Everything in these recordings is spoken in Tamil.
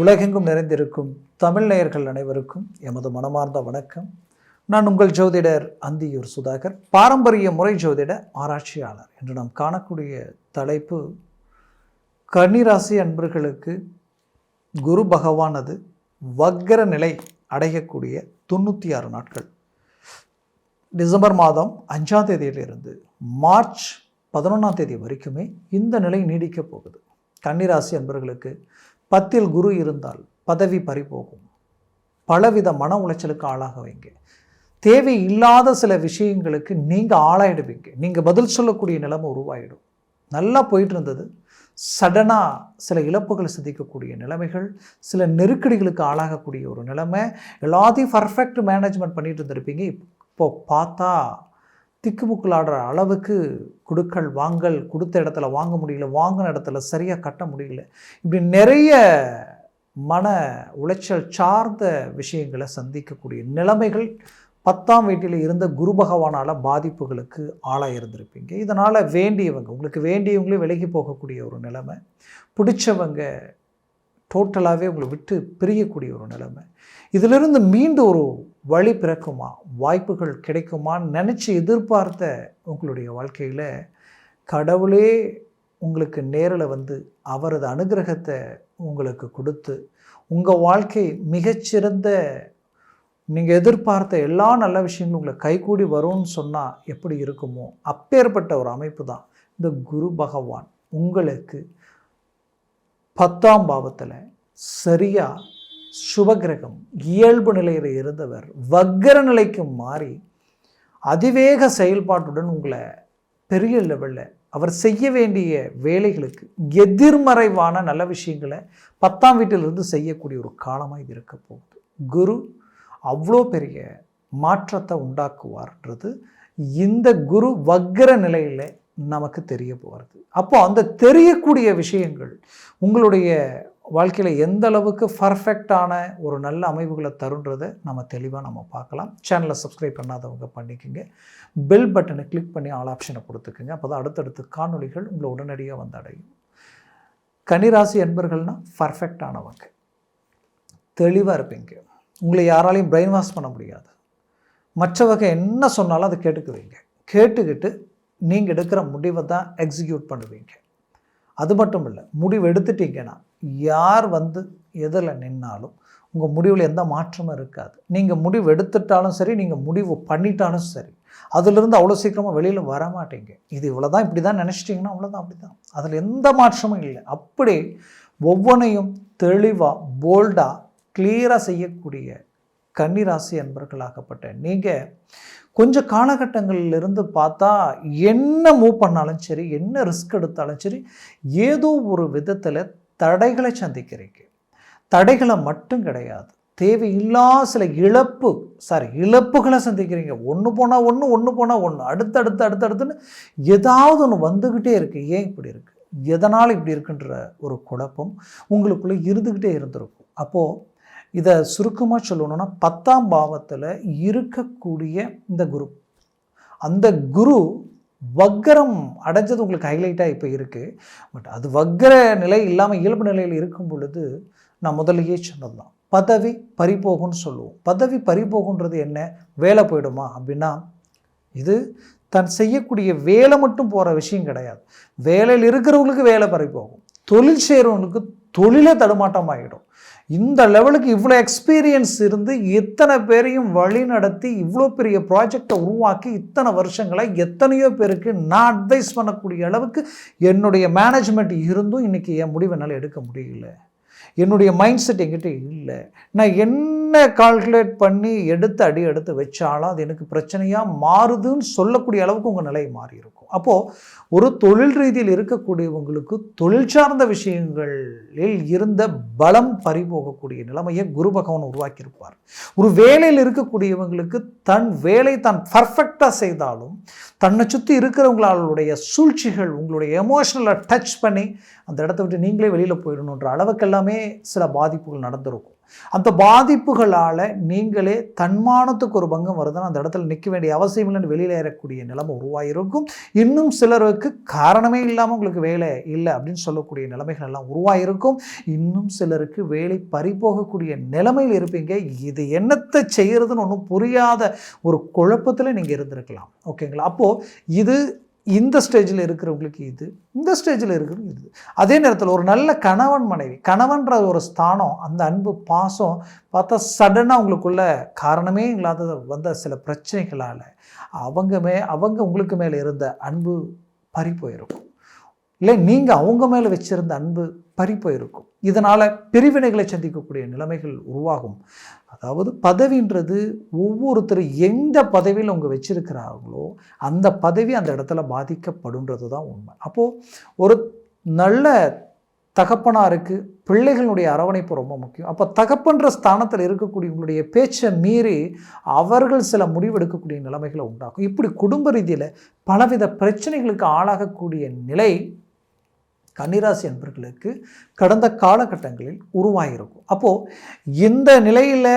உலகெங்கும் நிறைந்திருக்கும் தமிழ் நேயர்கள் அனைவருக்கும் எமது மனமார்ந்த வணக்கம். நான் உங்கள் ஜோதிடர் அந்தியூர் சுதாகர் பாரம்பரிய முறை ஜோதிட ஆராய்ச்சியாளர் என்று நாம் காணக்கூடிய தலைப்பு கன்னிராசி அன்பர்களுக்கு குரு பகவானது வக்கர நிலை அடையக்கூடிய தொண்ணூற்றி ஆறு நாட்கள். டிசம்பர் மாதம் அஞ்சாம் தேதியிலிருந்து மார்ச் பதினொன்றாம் தேதி வரைக்குமே இந்த நிலை நீடிக்கப் போகுது. கன்னிராசி அன்பர்களுக்கு பத்தில் குரு இருந்தால் பதவி பறிபோகும். பலவித மன உளைச்சலுக்கு ஆளாக வைங்க தேவை இல்லாத சில விஷயங்களுக்கு நீங்கள் ஆளாயிடுவீங்க. நீங்கள் பதில் சொல்லக்கூடிய நிலைமை உருவாயிடும். நல்லா போயிட்டு இருந்தது. சடனாக சில இழப்புகளை சந்திக்கக்கூடிய நிலைமைகள் சில நெருக்கடிகளுக்கு ஆளாகக்கூடிய ஒரு நிலைமை. எல்லாத்தையும் பர்ஃபெக்ட் மேனேஜ்மெண்ட் பண்ணிட்டு இருந்திருப்பீங்க. இப்போ பார்த்தா திக்குமுக்கலாடுற அளவுக்கு கொடுக்கல் வாங்கல் கொடுத்த இடத்துல வாங்க முடியல வாங்கின இடத்துல சரியாக கட்ட முடியல. இப்படி நிறைய மன உளைச்சல் சார்ந்த விஷயங்களை சந்திக்கக்கூடிய நிலைமைகள் பத்தாம் வீட்டில் இருந்த குரு பகவானால் பாதிப்புகளுக்கு ஆளாக இருந்திருப்பீங்க இதனால் வேண்டியவங்க உங்களுக்கு வேண்டியவங்களே விலகி போகக்கூடிய ஒரு நிலைமை. பிடிச்சவங்க டோட்டலாகவே உங்களை விட்டு பிரியக்கூடிய ஒரு நிலைமை. இதிலிருந்து மீண்டும் ஒரு வழி பிறக்குமா? வாய்ப்புகள் கிடைக்குமான்னு நினச்சி எதிர்பார்த்த உங்களுடைய வாழ்க்கையில் கடவுளே உங்களுக்கு நேரில் வந்து அவரது அனுகிரகத்தை உங்களுக்கு கொடுத்து உங்கள் வாழ்க்கை மிகச்சிறந்த நீங்கள் எதிர்பார்த்த எல்லா நல்ல விஷயங்களும் உங்களை கைகூடி வரும்னு சொன்னால் எப்படி இருக்குமோ அப்பேற்பட்ட ஒரு அமைப்பு தான் இந்த குரு பகவான். உங்களுக்கு பத்தாம் பாவத்தில் சரியாக சுபகிரகம் இயல்பு நிலையில் இருந்தவர் வக்கர நிலைக்கு மாறி அதிவேக செயல்பாட்டுடன் உங்களை பெரிய லெவலில் அவர் செய்ய வேண்டிய வேலைகளுக்கு எதிர்மறைவான நல்ல விஷயங்களை பத்தாம் வீட்டிலிருந்து செய்யக்கூடிய ஒரு காலமாக இது இருக்க போகுது. குரு அவ்வளோ பெரிய மாற்றத்தை உண்டாக்குவார்ன்றது இந்த குரு வக்கர நிலையில் நமக்கு தெரிய போகிறது அப்போ அந்த தெரியக்கூடிய விஷயங்கள் உங்களுடைய வாழ்க்கையில் எந்த அளவுக்கு பர்ஃபெக்டான ஒரு நல்ல அமைவுகளை தருன்றதை நம்ம தெளிவாக நம்ம பார்க்கலாம். சேனலை சப்ஸ்கிரைப் பண்ணாதவங்க பண்ணிக்கோங்க. பெல் பட்டனை கிளிக் பண்ணி ஆல் ஆப்ஷனை கொடுத்துக்குங்க. அப்போ தான் அடுத்தடுத்து காணொளிகள் உங்களை உடனடியாக வந்து அடையும் கன்னிராசி என்பர்கள்னால் பர்ஃபெக்டானவங்க தெளிவாக இருப்பீங்க. உங்களை யாராலையும் பிரெயின் வாஷ் பண்ண முடியாது. மற்றவங்க என்ன சொன்னாலும் அதை கேட்டுக்குவீங்க. கேட்டுக்கிட்டு நீங்கள் எடுக்கிற முடிவை தான் எக்ஸிக்யூட் பண்ணுவீங்க. அது மட்டும் இல்லை முடிவு எடுத்துட்டீங்கன்னா யார் வந்து எதில் நின்னாலும் உங்கள் முடிவில் எந்த மாற்றமும் இருக்காது. நீங்கள் முடிவு எடுத்துட்டாலும் சரி நீங்கள் முடிவு பண்ணிட்டாலும் சரி அதிலிருந்து அவ்வளோ சீக்கிரமாக வெளியில் வர மாட்டீங்க இது இவ்வளோ தான் இப்படி தான் நினச்சிட்டிங்கன்னா அவ்வளோதான் அப்படி தான் அதில் எந்த மாற்றமும் இல்லை. அப்படி ஒவ்வொன்றையும் தெளிவாக போல்டாக கிளியராக செய்யக்கூடிய கன்னிராசி அன்பர்களாகப்பட்ட நீங்கள் கொஞ்சம் காலகட்டங்களிலிருந்து பார்த்தா என்ன மூவ் பண்ணாலும் சரி என்ன ரிஸ்க் எடுத்தாலும் சரி ஏதோ ஒரு விதத்தில் தடைகளை சந்திக்கிறீங்க. தடைகளை மட்டும் கிடையாது. தேவையில்லா சில இழப்பு சாரி இழப்புகளை சந்திக்கிறீங்க. ஒன்று போனால் ஒன்று ஒன்று போனால் ஒன்று அடுத்தடுத்து அடுத்தடுத்துன்னு ஏதாவது ஒன்று வந்துக்கிட்டே இருக்குது ஏன் இப்படி இருக்குது எதனால் இப்படி இருக்குன்ற ஒரு குழப்பம் உங்களுக்குள்ளே இருந்துக்கிட்டே இருந்திருக்கும். அப்போது இதை சுருக்கமாக சொல்லணும்னா பத்தாம் பாவத்தில் இருக்கக்கூடிய இந்த குரு. அந்த குரு வக்கரம் அடைஞ்சது உங்களுக்கு ஹைலைட்டாக இப்போ இருக்குது பட் அது வக்கர நிலை இல்லாமல் இயல்பு நிலையில் இருக்கும் பொழுது நான் முதலையே சொன்னது தான் பதவி பறிபோகும்னு சொல்லுவோம். பதவி பறிபோகுன்றது என்ன? வேலை போயிடுமா? அப்படின்னா இது தன் செய்யக்கூடிய வேலை மட்டும் போகிற விஷயம் கிடையாது. வேலையில் இருக்கிறவங்களுக்கு வேலை பறிபோகும். தொழில் செய்கிறவங்களுக்கு தொழிலே தடுமாட்டம் ஆகிடும் இந்த லெவலுக்கு இவ்வளோ எக்ஸ்பீரியன்ஸ் இருந்து இத்தனை பேரையும் வழி நடத்தி இவ்வளோ பெரிய ப்ராஜெக்டை உருவாக்கி இத்தனை வருஷங்களை எத்தனையோ பேருக்கு நான் அட்வைஸ் பண்ணக்கூடிய அளவுக்கு என்னுடைய மேனேஜ்மெண்ட் இருந்தும் இன்றைக்கி என் முடிவு என்னால் எடுக்க முடியல. என்னுடைய மைண்ட் செட் என்கிட்ட இல்லை. நான் என்ன கால்குலேட் பண்ணி எடுத்து அடி எடுத்து வச்சாலும் அது எனக்கு பிரச்சனையாக மாறுதுன்னு சொல்லக்கூடிய அளவுக்கு உங்கள் நிலை மாறி இருக்கும் அப்போது ஒரு தொழில் ரீதியில் இருக்கக்கூடியவங்களுக்கு தொழில் சார்ந்த விஷயங்களில் இருந்த பலம் பறிபோகக்கூடிய நிலைமையை குரு பகவான் உருவாக்கியிருப்பார். ஒரு வேலையில் இருக்கக்கூடியவங்களுக்கு தன் வேலை தான் பர்ஃபெக்டாக செய்தாலும் தன்னை சுற்றி இருக்கிறவங்களுடைய சூழ்ச்சிகள் உங்களுடைய எமோஷனலை டச் பண்ணி அந்த இடத்த விட்டு நீங்களே வெளியில் போயிடணுன்ற அளவுக்கு எல்லாமே சில பாதிப்புகள் நடந்திருக்கும். அந்த பாதிப்புகளால் நீங்களே தன்மானத்துக்கு ஒரு பங்கம் வருதுன்னா அந்த இடத்துல நிற்க வேண்டிய அவசியம் இல்லைன்னு வெளியில் ஏறக்கூடிய நிலைமை உருவாகிருக்கும் இன்னும் சிலருக்கு காரணமே இல்லாமல் உங்களுக்கு வேலை இல்லை அப்படின்னு சொல்லக்கூடிய நிலைமைகள் எல்லாம் உருவாகிருக்கும் இன்னும் சிலருக்கு வேலை பறிபோகக்கூடிய நிலைமையில் இருப்பீங்க. இது என்னத்தை செய்கிறதுன்னு ஒன்றும் புரியாத ஒரு குழப்பத்தில் நீங்கள் இருந்திருக்கலாம். ஓகேங்களா? அப்போது இது இந்த ஸ்டேஜில் இருக்கிறவங்களுக்கு இது இந்த ஸ்டேஜில் இருக்கிறவங்க இது. அதே நேரத்தில் ஒரு நல்ல கணவன் மனைவி கணவன்ற ஒரு ஸ்தானம் அந்த அன்பு பாசம் பார்த்தா சடனாக உங்களுக்குள்ள காரணமே இல்லாத வந்த சில பிரச்சனைகளால் அவங்க மே அவங்க உங்களுக்கு மேலே இருந்த அன்பு பறி போயிருக்கும். இல்லை நீங்கள் அவங்க மேலே வச்சிருந்த அன்பு பறி போயிருக்கும் இதனால் பிரிவினைகளை சந்திக்கக்கூடிய நிலைமைகள் உருவாகும். அதாவது பதவின்றது ஒவ்வொருத்தர் எந்த பதவியில் அவங்க வச்சிருக்கிறாங்களோ அந்த பதவி அந்த இடத்துல பாதிக்கப்படுன்றது தான் உண்மை. அப்போது ஒரு நல்ல தகப்பனாருக்கு பிள்ளைகளுடைய அரவணைப்பு ரொம்ப முக்கியம். அப்போ தகப்பன்ற ஸ்தானத்தில் இருக்கக்கூடிய உங்களுடைய பேச்சை மீறி அவர்கள் சில முடிவெடுக்கக்கூடிய நிலைமைகளை உண்டாக்கும். இப்படி குடும்ப ரீதியில் பலவித பிரச்சனைகளுக்கு ஆளாகக்கூடிய நிலை கன்னிராசி அன்பர்களுக்கு கடந்த காலகட்டங்களில் உருவாகியிருக்கும். அப்போது இந்த நிலையில்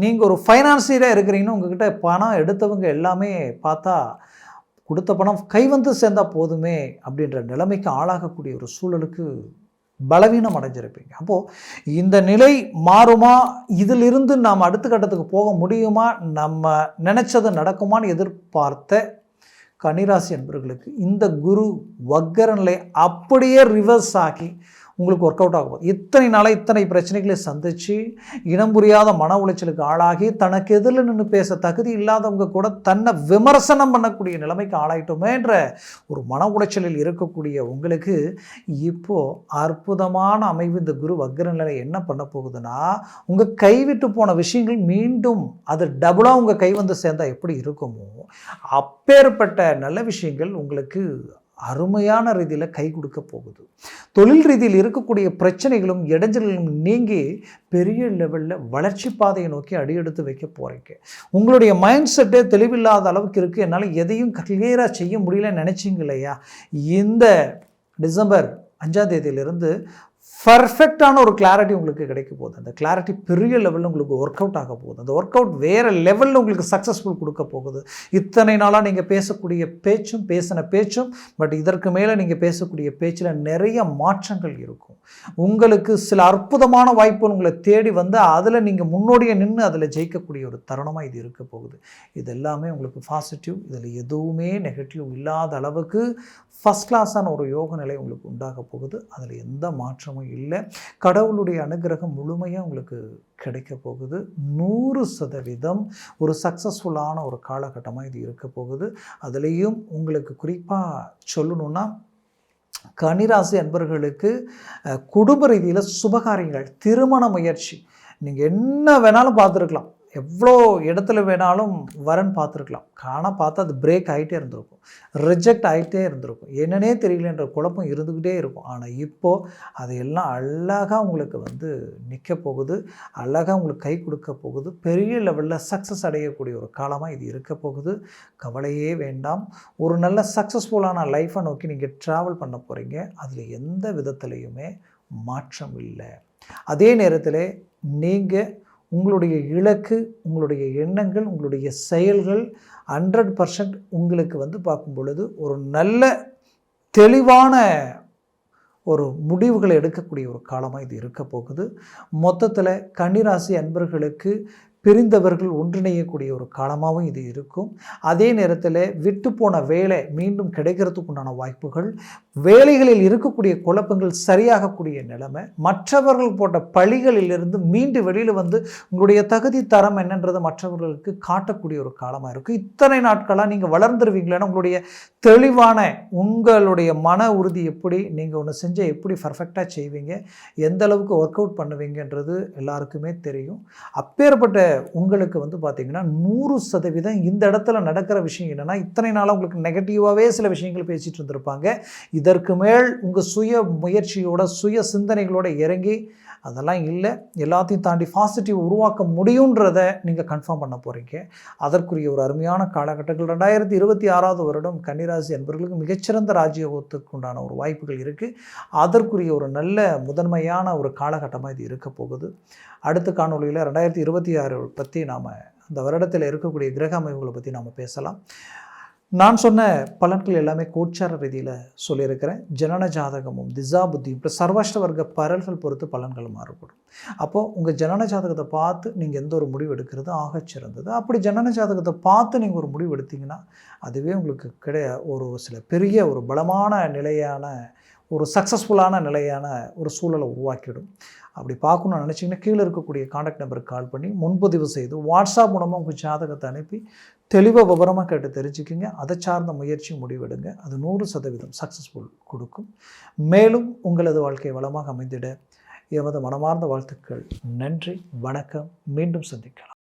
நீங்கள் ஒரு ஃபைனான்சியராக இருக்கிறீங்கன்னு உங்ககிட்ட பணம் எடுத்தவங்க எல்லாமே பார்த்தா கொடுத்த பணம் கை வந்து சேர்ந்தால் போதுமே அப்படின்ற நிலைமைக்கு ஆளாகக்கூடிய ஒரு சூழலுக்கு பலவீனம் அடைஞ்சிருப்பீங்க. அப்போது இந்த நிலை மாறுமா? இதிலிருந்து நாம் அடுத்த கட்டத்துக்கு போக முடியுமா? நம்ம நினச்சது நடக்குமான்னு எதிர்பார்த்த கன்னிராசி அன்பர்களுக்கு இந்த குரு வக்கரநிலை அப்படியே ரிவர்ஸ் ஆகி உங்களுக்கு ஒர்க் அவுட் ஆகும். இத்தனை நாளாக இத்தனை பிரச்சனைகளை சந்தித்து இனம் புரியாத மன உளைச்சலுக்கு ஆளாகி தனக்கு எதிரில் நின்று பேச தகுதி இல்லாதவங்க கூட தன்னை விமர்சனம் பண்ணக்கூடிய நிலைமைக்கு ஆளாயிட்டோமேன்ற ஒரு மன உளைச்சலில் இருக்கக்கூடிய உங்களுக்கு இப்போது அற்புதமான அமைவு இந்த குரு வக்ர நிலை என்ன பண்ண போகுதுன்னா உங்கள் கைவிட்டு போன விஷயங்கள் மீண்டும் அது டபுளாக உங்கள் கை வந்து சேர்ந்தால் எப்படி இருக்குமோ அப்பேற்பட்ட நல்ல விஷயங்கள் உங்களுக்கு அருமையான ரீதியில் கை கொடுக்க போகுது. தொழில் ரீதியில் இருக்கக்கூடிய பிரச்சனைகளும் இடைஞ்சல்களும் நீங்கி பெரிய லெவலில் வளர்ச்சி பாதையை நோக்கி அடியெடுத்து வைக்க போகிறீங்க உங்களுடைய மைண்ட் செட்டே தெளிவில்லாத அளவுக்கு இருக்குது என்னால் எதையும் கிளியராக செய்ய முடியலன்னு நினச்சிங்க இல்லையா? இந்த டிசம்பர் அஞ்சாம் தேதியிலிருந்து பர்ஃபெக்டான ஒரு கிளாரிட்டி உங்களுக்கு கிடைக்க போகுது. அந்த கிளாரிட்டி பெரிய லெவலில் உங்களுக்கு ஒர்க் அவுட் ஆக போகுது. அந்த ஒர்க் அவுட் வேறு லெவலில் உங்களுக்கு சக்ஸஸ்ஃபுல் கொடுக்க போகுது. இத்தனை நாளாக நீங்கள் பேசக்கூடிய பேச்சும் பேசின பேச்சும் பட் இதற்கு மேலே நீங்கள் பேசக்கூடிய பேச்சில் நிறைய மாற்றங்கள் இருக்கும். உங்களுக்கு சில அற்புதமான வாய்ப்புகள் உங்களை தேடி வந்து அதில் நீங்கள் முன்னோடியே நின்று அதில் ஜெயிக்கக்கூடிய ஒரு தருணமாக இது இருக்க போகுது. இது எல்லாமே உங்களுக்கு பாசிட்டிவ் இதில் எதுவுமே நெகட்டிவ் இல்லாத அளவுக்கு ஃபஸ்ட் கிளாஸான ஒரு யோக நிலை உங்களுக்கு உண்டாக போகுது. அதில் எந்த மாற்றமும் இல்லை. கடவுளுடைய அனுகிரகம் முழுமையாக உங்களுக்கு கிடைக்க போகுது. நூறு சதவீதம் ஒரு சக்ஸஸ்ஃபுல்லான ஒரு காலகட்டமாக இது இருக்க போகுது. அதுலேயும் உங்களுக்கு குறிப்பாக சொல்லணுன்னா கனிராசி அன்பர்களுக்கு குடும்ப ரீதியில் சுபகாரியங்கள் திருமண முயற்சி. நீங்கள் என்ன வேணாலும் பார்த்துருக்கலாம். எவ்வளோ இடத்துல வேணாலும் வரன் பார்த்துருக்கலாம். ஆனால் பார்த்தா அது பிரேக் ஆகிட்டே இருந்திருக்கும். ரிஜெக்ட் ஆகிட்டே இருந்திருக்கும். என்னன்னே தெரியலன்ற குழப்பம் இருந்துக்கிட்டே இருக்கும். ஆனால் இப்போது அதையெல்லாம் அழகாக உங்களுக்கு வந்து நிற்க போகுது. அழகாக உங்களுக்கு கை கொடுக்க போகுது. பெரிய லெவலில் சக்ஸஸ் அடையக்கூடிய ஒரு காலமாக இது இருக்க போகுது. கவலையே வேண்டாம். ஒரு நல்ல சக்ஸஸ்ஃபுல்லான லைஃப்பை நோக்கி நீங்கள் ட்ராவல் பண்ண போகிறீங்க அதில் எந்த விதத்துலேயுமே மாற்றம் இல்லை. அதே நேரத்தில் நீங்கள் உங்களுடைய இலக்கு உங்களுடைய எண்ணங்கள் உங்களுடைய செயல்கள் ஹண்ட்ரட் பர்சன்ட் உங்களுக்கு வந்து பார்க்கும் பொழுது ஒரு நல்ல தெளிவான ஒரு முடிவுகளை எடுக்கக்கூடிய ஒரு காலமாக இது இருக்க போகுது. மொத்தத்தில் கன்னிராசி அன்பர்களுக்கு பிரிந்தவர்கள் ஒன்றிணையக்கூடிய ஒரு காலமாகவும் இது இருக்கும். அதே நேரத்தில் விட்டு போன வேலை மீண்டும் கிடைக்கிறதுக்குண்டான வாய்ப்புகள் வேலைகளில் இருக்கக்கூடிய குழப்பங்கள் சரியாகக்கூடிய நிலைமை மற்றவர்கள் போட்ட பழிகளிலிருந்து மீண்டு வெளியில் வந்து உங்களுடைய தகுதி தரம் என்னன்றதை மற்றவர்களுக்கு காட்டக்கூடிய ஒரு காலமாக இருக்கும். இத்தனை நாட்களாக நீங்கள் வளர்ந்துருவீங்களேன்னா உங்களுடைய தெளிவான உங்களுடைய மன உறுதி எப்படி நீங்கள் ஒன்று செஞ்சால் எப்படி பர்ஃபெக்டாக செய்வீங்க எந்த அளவுக்கு ஒர்க் அவுட் பண்ணுவீங்கன்றது எல்லாருக்குமே தெரியும். அப்பேற்பட்ட உங்களுக்கு வந்து பார்த்தீங்கன்னா நூறு சதவீதம் இந்த இடத்துல நடக்கிற விஷயம் என்னென்னா இத்தனை நாளாக உங்களுக்கு நெகட்டிவாகவே சில விஷயங்கள் பேசிகிட்டு இருந்திருப்பாங்க. இதற்கு மேல் உங்கள் சுய முயற்சியோட சுய சிந்தனைகளோட இறங்கி அதெல்லாம் இல்லை. எல்லாத்தையும் தாண்டி பாசிட்டிவ் உருவாக்க முடியுன்றதை நீங்கள் கன்ஃபார்ம் பண்ண போகிறீங்க அதற்குரிய ஒரு அருமையான காலகட்டங்கள். ரெண்டாயிரத்தி இருபத்தி ஆறாவது வருடம் கன்னிராசி என்பவர்களுக்கு மிகச்சிறந்த ராஜயோகத்துக்கு உண்டான ஒரு வாய்ப்புகள் இருக்குது அதற்குரிய ஒரு நல்ல முதன்மையான ஒரு காலகட்டமாக இது இருக்க போகுது. அடுத்த காணொலியில் ரெண்டாயிரத்தி இருபத்தி ஆறு பற்றி நாம் அந்த வருடத்தில் இருக்கக்கூடிய கிரக அமைப்புகளை பற்றி நாம் பேசலாம். நான் சொன்ன பலன்கள் எல்லாமே கோச்சார ரீதியில் சொல்லியிருக்கிறேன். ஜனன ஜாதகமும் திசா புத்தியும் இப்போ சர்வாஷ்ட வர்க்க பரல்கள் பொறுத்து பலன்கள் மாறுபடும். அப்போது உங்கள் ஜனன ஜாதகத்தை பார்த்து நீங்கள் எந்த ஒரு முடிவு எடுக்கிறது ஆகச் சிறந்தது. அப்படி ஜனன ஜாதகத்தை பார்த்து நீங்கள் ஒரு முடிவு எடுத்தீங்கன்னா அதுவே உங்களுக்கு கிடையா ஒரு சில பெரிய ஒரு பலமான நிலையான ஒரு சக்ஸஸ்ஃபுல்லான நிலையான ஒரு சூழலை உருவாக்கிடும் அப்படி பார்க்கணும்னு நினச்சிங்கன்னா கீழே இருக்கக்கூடிய காண்டாக்ட் நம்பருக்கு கால் பண்ணி முன்பதிவு செய்து வாட்ஸ்அப் மூலமாக உங்கள் ஜாதகத்தை அனுப்பி தெளிவாக விவரமாக கேட்டு தெரிஞ்சுக்கிங்க. அதை சார்ந்த முயற்சி முடிவெடுங்க. அது நூறு சதவீதம் சக்ஸஸ்ஃபுல் கொடுக்கும். மேலும் உங்களது வாழ்க்கை வளமாக அமைந்திட எமது மனமார்ந்த வாழ்த்துக்கள். நன்றி வணக்கம். மீண்டும் சந்திக்கலாம்.